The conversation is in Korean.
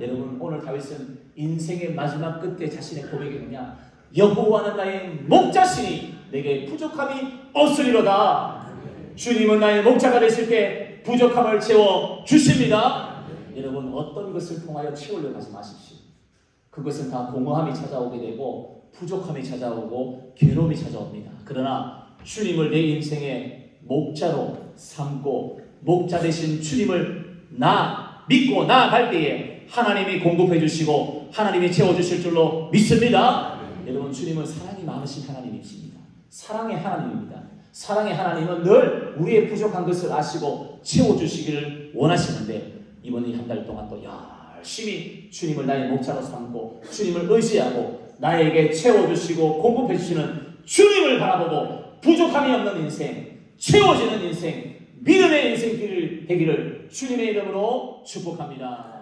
여러분 오늘 다윗은 인생의 마지막 끝에 자신의 고백이 뭐냐? 여호와는 나의 목자시니 내게 부족함이 없으리로다. 주님은 나의 목자가 되실 때 부족함을 채워 주십니다. 여러분 어떤 것을 통하여 채우려고 하지 마십시오. 그것은 다 공허함이 찾아오게 되고 부족함이 찾아오고 괴로움이 찾아옵니다. 그러나 주님을 내 인생의 목자로 삼고 목자 되신 주님을 나 믿고 나아갈 때에 하나님이 공급해 주시고 하나님이 채워 주실 줄로 믿습니다. 여러분 주님은 사랑이 많으신 하나님이십니다. 사랑의 하나님입니다. 사랑의 하나님은 늘 우리의 부족한 것을 아시고 채워 주시기를 원하시는데 이번 이 한 달 동안 또 열심히 주님을 나의 목자로 삼고 주님을 의지하고 나에게 채워주시고 공급해주시는 주님을 바라보고 부족함이 없는 인생, 채워지는 인생, 믿음의 인생 길 되기를 주님의 이름으로 축복합니다.